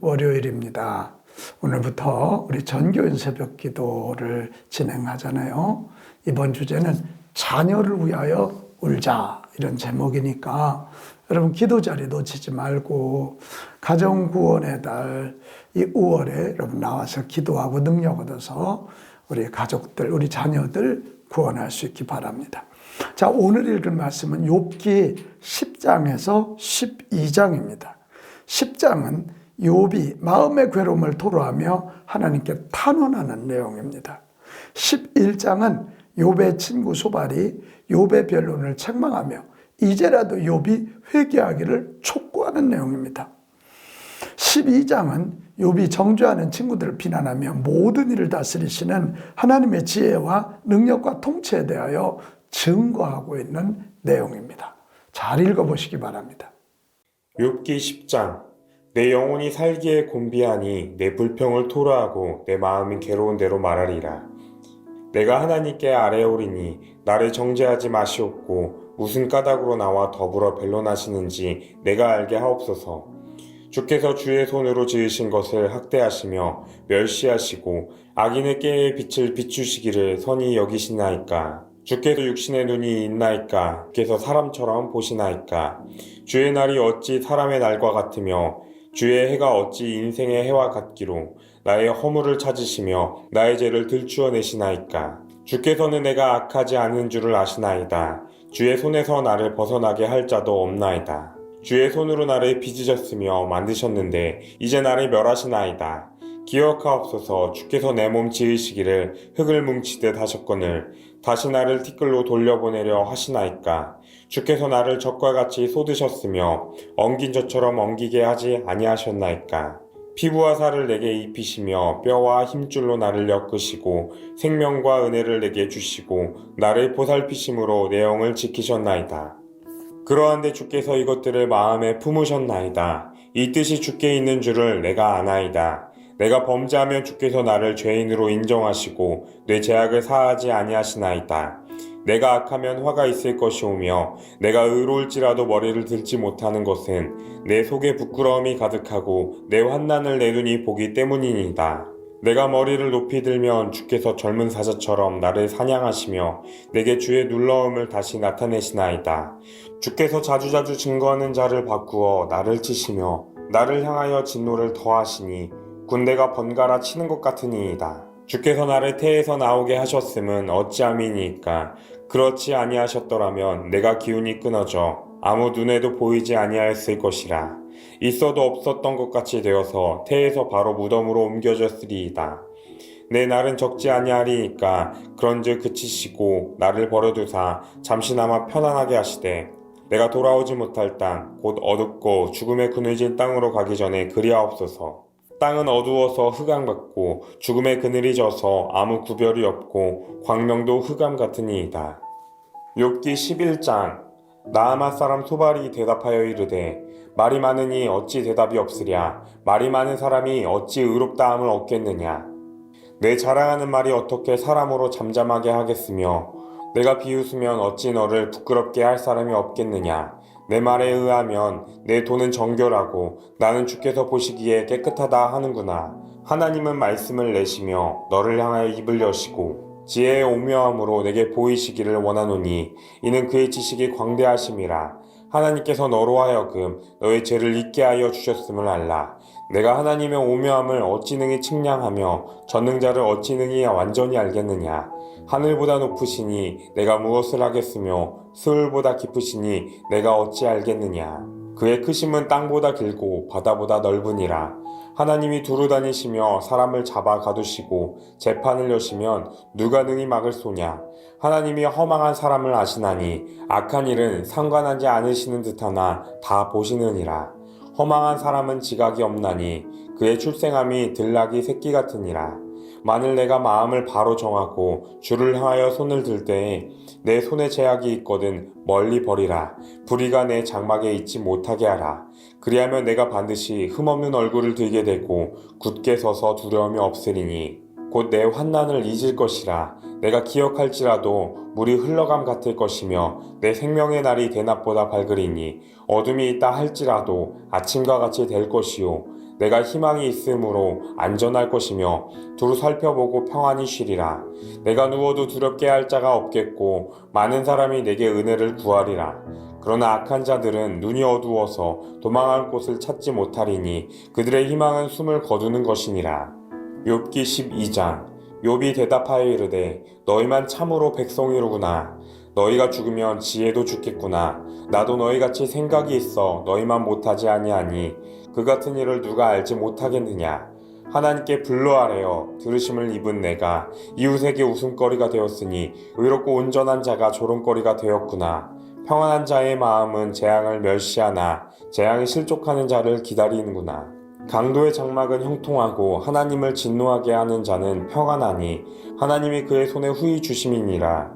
월요일입니다. 오늘부터 우리 전교인 새벽 기도를 진행하잖아요. 이번 주제는 자녀를 위하여 울자 이런 제목이니까 여러분 기도 자리 놓치지 말고 가정 구원의 달 이 5월에 여러분 나와서 기도하고 능력 얻어서 우리 가족들, 우리 자녀들 구원할 수 있기 바랍니다. 자, 오늘 읽을 말씀은 욥기 10장에서 12장입니다. 10장은 욥이 마음의 괴로움을 토로하며 하나님께 탄원하는 내용입니다. 11장은 욥의 친구 소발이 욥의 변론을 책망하며 이제라도 욥이 회개하기를 촉구하는 내용입니다. 12장은 욥이 정죄하는 친구들을 비난하며 모든 일을 다스리시는 하나님의 지혜와 능력과 통치에 대하여 증거하고 있는 내용입니다. 잘 읽어보시기 바랍니다. 욥기 10장 내 영혼이 살기에 곤비하니 내 불평을 토로하고 내 마음이 괴로운 대로 말하리라. 내가 하나님께 아뢰오리니 나를 정죄하지 마시옵고 무슨 까닭으로 나와 더불어 변론하시는지 내가 알게 하옵소서. 주께서 주의 손으로 지으신 것을 학대하시며 멸시하시고 악인의 깨의 빛을 비추시기를 선히 여기시나이까? 주께서 육신의 눈이 있나이까? 주께서 사람처럼 보시나이까? 주의 날이 어찌 사람의 날과 같으며 주의 해가 어찌 인생의 해와 같기로 나의 허물을 찾으시며 나의 죄를 들추어 내시나이까? 주께서는 내가 악하지 않은 줄을 아시나이다. 주의 손에서 나를 벗어나게 할 자도 없나이다. 주의 손으로 나를 빚으셨으며 만드셨는데 이제 나를 멸하시나이다 기억하옵소서 주께서 내 몸 지으시기를 흙을 뭉치듯 하셨거늘 다시 나를 티끌로 돌려보내려 하시나이까 주께서 나를 적과 같이 쏟으셨으며 엉긴 젖처럼 엉기게 하지 아니하셨나이까 피부와 살을 내게 입히시며 뼈와 힘줄로 나를 엮으시고 생명과 은혜를 내게 주시고 나를 보살피심으로 내 영을 지키셨나이다. 그러한데 주께서 이것들을 마음에 품으셨나이다. 이 뜻이 주께 있는 줄을 내가 아나이다. 내가 범죄하면 주께서 나를 죄인으로 인정하시고 내 죄악을 사하지 아니하시나이다. 내가 악하면 화가 있을 것이오며 내가 의로울지라도 머리를 들지 못하는 것은 내 속에 부끄러움이 가득하고 내 환난을 내 눈이 보기 때문이니다. 내가 머리를 높이 들면 주께서 젊은 사자처럼 나를 사냥하시며 내게 주의 눌러움을 다시 나타내시나이다. 주께서 자주자주 증거하는 자를 바꾸어 나를 치시며 나를 향하여 진노를 더하시니 군대가 번갈아 치는 것 같으니이다. 주께서 나를 태에서 나오게 하셨음은 어찌함이니까 그렇지 아니하셨더라면 내가 기운이 끊어져 아무 눈에도 보이지 아니하였을 것이라 있어도 없었던 것 같이 되어서 태에서 바로 무덤으로 옮겨졌으리이다. 내 날은 적지 아니하리니까 그런즉 그치시고 나를 버려두사 잠시나마 편안하게 하시되 내가 돌아오지 못할 땅 곧 어둡고 죽음에 그늘진 땅으로 가기 전에 그리하옵소서. 땅은 어두워서 흑암 같고 죽음의 그늘이 져서 아무 구별이 없고 광명도 흑암 같으니이다. 욥기 11장. 나아마 사람 소발이 대답하여 이르되 말이 많으니 어찌 대답이 없으랴? 말이 많은 사람이 어찌 의롭다함을 얻겠느냐? 내 자랑하는 말이 어떻게 사람으로 잠잠하게 하겠으며 내가 비웃으면 어찌 너를 부끄럽게 할 사람이 없겠느냐 내 말에 의하면 내 돈은 정결하고 나는 주께서 보시기에 깨끗하다 하는구나. 하나님은 말씀을 내시며 너를 향하여 입을 여시고 지혜의 오묘함으로 내게 보이시기를 원하노니 이는 그의 지식이 광대하심이라. 하나님께서 너로 하여금 너의 죄를 잊게 하여 주셨음을 알라. 내가 하나님의 오묘함을 어찌 능히 측량하며 전능자를 어찌 능히 완전히 알겠느냐. 하늘보다 높으시니 내가 무엇을 하겠으며 스울보다 깊으시니 내가 어찌 알겠느냐. 그의 크심은 땅보다 길고 바다보다 넓으니라. 하나님이 두루 다니시며 사람을 잡아 가두시고 재판을 여시면 누가 능히 막을 소냐. 하나님이 허망한 사람을 아시나니 악한 일은 상관하지 않으시는 듯하나 다 보시느니라. 허망한 사람은 지각이 없나니 그의 출생함이 들락이 새끼 같으니라. 만일 내가 마음을 바로 정하고 주를 향하여 손을 들 때에 내 손에 제약이 있거든 멀리 버리라. 불의가 내 장막에 있지 못하게 하라. 그리하면 내가 반드시 흠없는 얼굴을 들게 되고 굳게 서서 두려움이 없으리니 곧 내 환난을 잊을 것이라. 내가 기억할지라도 물이 흘러감 같을 것이며 내 생명의 날이 대낮보다 밝으리니 어둠이 있다 할지라도 아침과 같이 될 것이요 내가 희망이 있으므로 안전할 것이며 두루 살펴보고 평안히 쉬리라. 내가 누워도 두렵게 할 자가 없겠고 많은 사람이 내게 은혜를 구하리라. 그러나 악한 자들은 눈이 어두워서 도망할 곳을 찾지 못하리니 그들의 희망은 숨을 거두는 것이니라. 욥기 12장 욥이 대답하여 이르되 너희만 참으로 백성이로구나. 너희가 죽으면 지혜도 죽겠구나. 나도 너희같이 생각이 있어 너희만 못하지 아니하니 그 같은 일을 누가 알지 못하겠느냐. 하나님께 불러아래어 들으심을 입은 내가 이웃에게 웃음거리가 되었으니 의롭고 온전한 자가 조롱거리가 되었구나. 평안한 자의 마음은 재앙을 멸시하나 재앙이 실족하는 자를 기다리는구나. 강도의 장막은 형통하고 하나님을 진노하게 하는 자는 평안하니 하나님이 그의 손에 후히 주심이니라.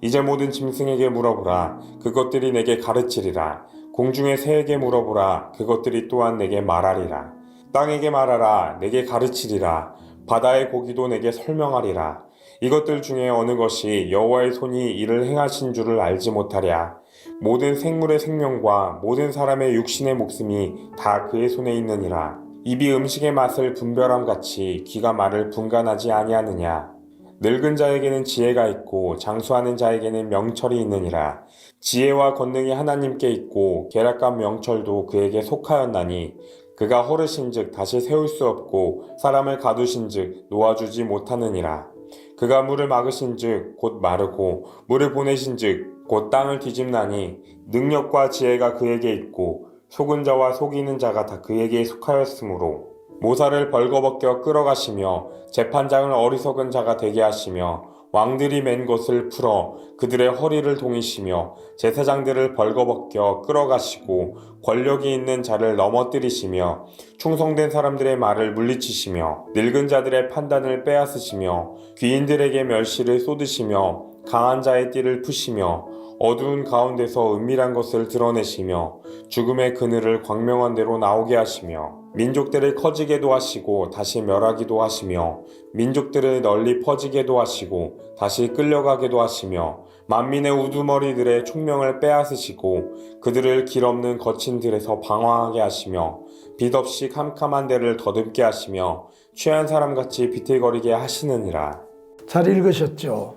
이제 모든 짐승에게 물어보라. 그것들이 내게 가르치리라. 공중의 새에게 물어보라. 그것들이 또한 내게 말하리라. 땅에게 말하라. 내게 가르치리라. 바다의 고기도 내게 설명하리라. 이것들 중에 어느 것이 여호와의 손이 이를 행하신 줄을 알지 못하랴. 모든 생물의 생명과 모든 사람의 육신의 목숨이 다 그의 손에 있느니라. 입이 음식의 맛을 분별함 같이 귀가 말을 분간하지 아니하느냐. 늙은 자에게는 지혜가 있고 장수하는 자에게는 명철이 있느니라. 지혜와 권능이 하나님께 있고 계략과 명철도 그에게 속하였나니 그가 허르신즉 다시 세울 수 없고 사람을 가두신즉 놓아주지 못하느니라. 그가 물을 막으신즉 곧 마르고 물을 보내신즉 곧 땅을 뒤집나니 능력과 지혜가 그에게 있고 속은 자와 속이는 자가 다 그에게 속하였으므로 모사를 벌거벗겨 끌어가시며 재판장을 어리석은 자가 되게 하시며 왕들이 맨 것을 풀어 그들의 허리를 동이시며 제사장들을 벌거벗겨 끌어가시고 권력이 있는 자를 넘어뜨리시며 충성된 사람들의 말을 물리치시며 늙은 자들의 판단을 빼앗으시며 귀인들에게 멸시를 쏟으시며 강한 자의 띠를 푸시며 어두운 가운데서 은밀한 것을 드러내시며 죽음의 그늘을 광명한 대로 나오게 하시며 민족들을 커지게도 하시고 다시 멸하기도 하시며 민족들을 널리 퍼지게도 하시고 다시 끌려가게도 하시며 만민의 우두머리들의 총명을 빼앗으시고 그들을 길 없는 거친 들에서 방황하게 하시며 빛 없이 캄캄한 데를 더듬게 하시며 취한 사람같이 비틀거리게 하시느니라. 잘 읽으셨죠?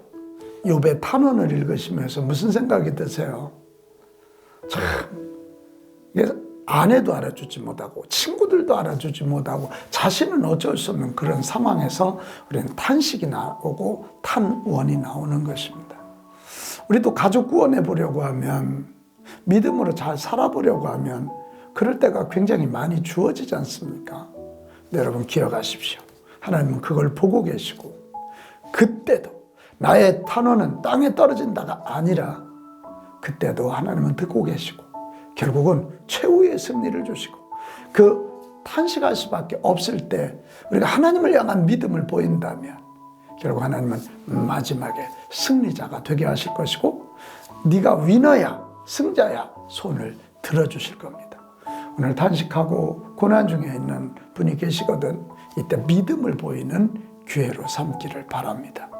욥의 탄원을 읽으시면서 무슨 생각이 드세요? 참 아내도 알아주지 못하고 친구들도 알아주지 못하고 자신은 어쩔 수 없는 그런 상황에서 우리는 탄식이 나오고 탄원이 나오는 것입니다. 우리도 가족 구원해 보려고 하면 믿음으로 잘 살아보려고 하면 그럴 때가 굉장히 많이 주어지지 않습니까? 네, 여러분 기억하십시오. 하나님은 그걸 보고 계시고 그때도 나의 탄원은 땅에 떨어진다가 아니라 그때도 하나님은 듣고 계시고 결국은 최후의 승리를 주시고 그 탄식할 수밖에 없을 때 우리가 하나님을 향한 믿음을 보인다면 결국 하나님은 마지막에 승리자가 되게 하실 것이고 네가 위너야 승자야 손을 들어주실 겁니다. 오늘 탄식하고 고난 중에 있는 분이 계시거든 이때 믿음을 보이는 기회로 삼기를 바랍니다.